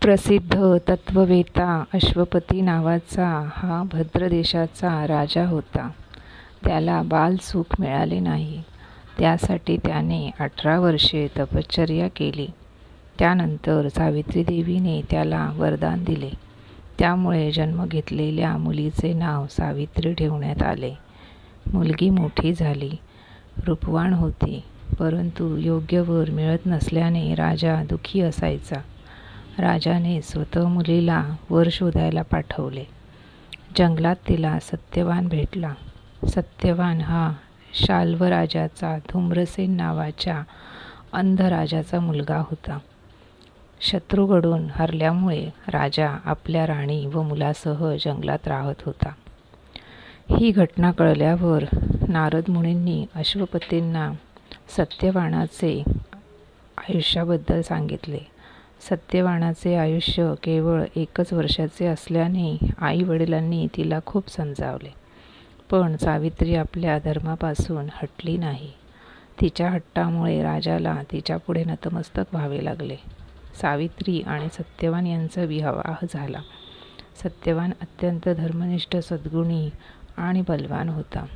प्रसिद्ध तत्त्ववेत्ता अश्वपती नावाचा हा भद्रदेशाचा राजा होता. त्याला बालसुख मिळाले नाही. त्यासाठी त्याने अठरा वर्षे तपश्चर्या केली. त्यानंतर सावित्रीदेवीने त्याला वरदान दिले. त्यामुळे जन्म घेतलेल्या मुलीचे नाव सावित्री ठेवण्यात आले. मुलगी मोठी झाली. रूपवाण होती. परंतु योग्य वर मिळत नसल्याने राजा दुःखी असायचा. राजाने स्वतः मुलीला वर शोधायला पाठवले. जंगलात तिला सत्यवान भेटला. सत्यवान हा शाल्व राजाचा धूम्रसेन नावाच्या अंध राजाचा मुलगा होता. शत्रूकडून हरल्यामुळे राजा आपल्या राणी व मुलासह जंगलात राहत होता. ही घटना कळल्यावर नारद मुनींनी अश्वपतींना सत्यवानाचे आयुष्याबद्दल सांगितले. सत्यवानाचे आयुष्य केवळ एकच वर्षाचे असल्याने आई वडिलांनी तिला खूप समजावले. पण सावित्री आपल्या धर्मापासून हटली नाही. तिच्या हट्टामुळे राजाला तिच्यापुढे नतमस्तक व्हावे लागले. सावित्री आणि सत्यवान यांचा विवाह झाला. सत्यवान अत्यंत धर्मनिष्ठ सद्गुणी आणि बलवान होता.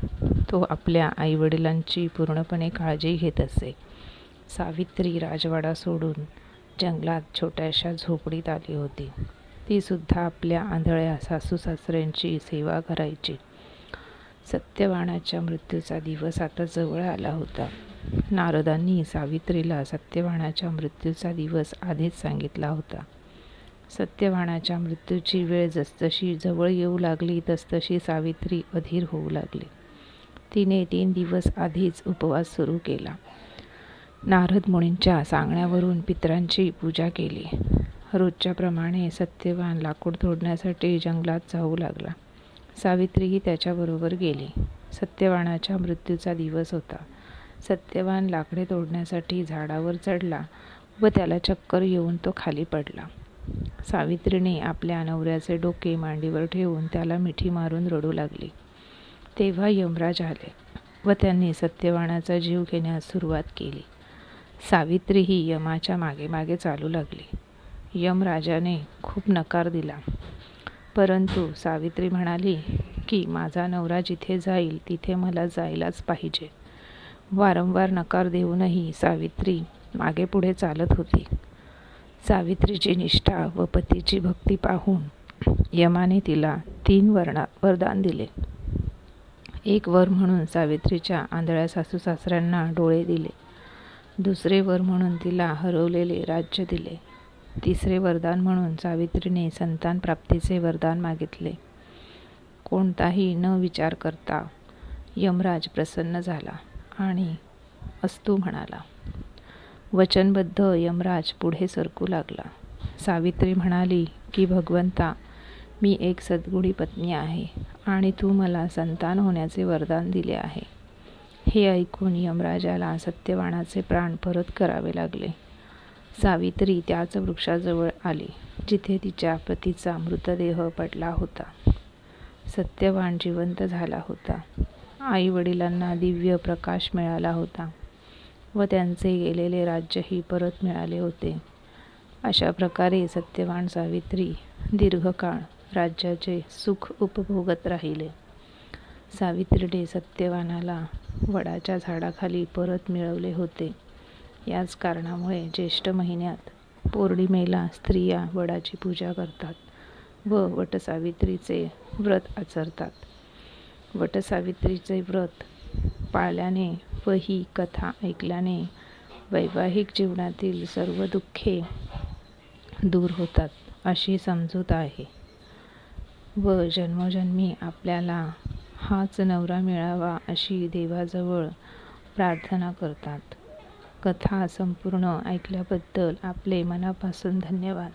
तो आपल्या आईवडिलांची पूर्णपणे काळजी घेत असे. सावित्री राजवाडा सोडून जंगलात छोट्याशा झोपडीत आली होती. तीसुद्धा आपल्या आंधळ्या सासू सासऱ्यांची सेवा करायची. सत्यवाणाच्या मृत्यूचा दिवस आता जवळ आला होता. नारदांनी सावित्रीला सत्यवाणाच्या मृत्यूचा दिवस आधीच सांगितला होता. सत्यवाणाच्या मृत्यूची वेळ जसजशी जवळ येऊ लागली तसतशी सावित्री अधीर होऊ लागली. तिने तीन दिवस आधीच उपवास सुरू केला. नारद मुनींच्या सांगण्यावरून पितरांची पूजा केली. रोजच्याप्रमाणे सत्यवान लाकूड तोडण्यासाठी जंगलात जाऊ लागला. सावित्रीही त्याच्याबरोबर गेली. सत्यवानाच्या मृत्यूचा दिवस होता. सत्यवान लाकडे तोडण्यासाठी झाडावर चढला व त्याला चक्कर येऊन तो खाली पडला. सावित्रीने आपल्या नवऱ्याचे डोके मांडीवर ठेवून त्याला मिठी मारून रडू लागली. तेव्हा यमराज आले व त्यांनी सत्यवानाचा जीव घेण्यास सुरुवात केली. सावित्रीही यमाच्या मागे मागे चालू लागली. यमराजाने खूप नकार दिला. परंतु सावित्री म्हणाली की माझा नवरा जिथे जाईल तिथे मला जायलाच पाहिजे. वारंवार नकार देऊनही सावित्री मागेपुढे चालत होती. सावित्रीची निष्ठा व पतीची भक्ती पाहून यमाने तिला तीन वरदान दिले. एक वर म्हणून सावित्रीच्या आंधळ्या सासू सासऱ्यांना डोळे दिले. दुसरे वर म्हणून तिला हरवलेले राज्य दिले. तिसरे वरदान म्हणून सावित्रीने संतान प्राप्तीचे वरदान मागितले. कोणताही न विचार करता यमराज प्रसन्न झाला आणि अस्तु म्हणाला. वचनबद्ध यमराज पुढे सरकू लागला. सावित्री म्हणाली की भगवंता मी एक सद्गुणी पत्नी आहे आणि तू मला संतान होण्याचे वरदान दिले आहे. हे ऐकून यमराजाला सत्यवानाचे प्राण परत करावे लागले. सावित्री त्याच वृक्षाजवळ आली जिथे तिच्या पतीचा मृतदेह पडला होता. सत्यवान जिवंत झाला होता. आई वडिलांना दिव्य प्रकाश मिळाला होता व त्यांचे गेलेले राज्यही परत मिळाले होते. अशा प्रकारे सत्यवान सावित्री दीर्घकाळ राज्याचे सुख उपभोगत राहिले. सावित्रीने सत्यवानाला वडाच्या झाडाखाली परत मिळवले होते. याच कारणामुळे ज्येष्ठ महिन्यात पौर्णिमेला स्त्रिया वडाची पूजा करतात व वटसावित्रीचे व्रत आचरतात. वटसावित्रीचे व्रत पाळल्याने व ही कथा ऐकल्याने वैवाहिक जीवनातील सर्व दुःखे दूर होतात अशी समजूत आहे व जन्मोजन्मी आपल्याला हाच नवरा मिळावा अशी देवाजवळ प्रार्थना करतात. कथा संपूर्ण ऐकल्याबद्दल आपले मनापासून धन्यवाद.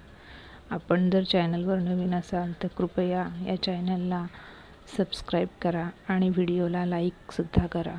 आपण जर चॅनलवर नवीन असाल तर कृपया या चॅनलला सबस्क्राईब करा आणि व्हिडिओला लाईकसुद्धा करा.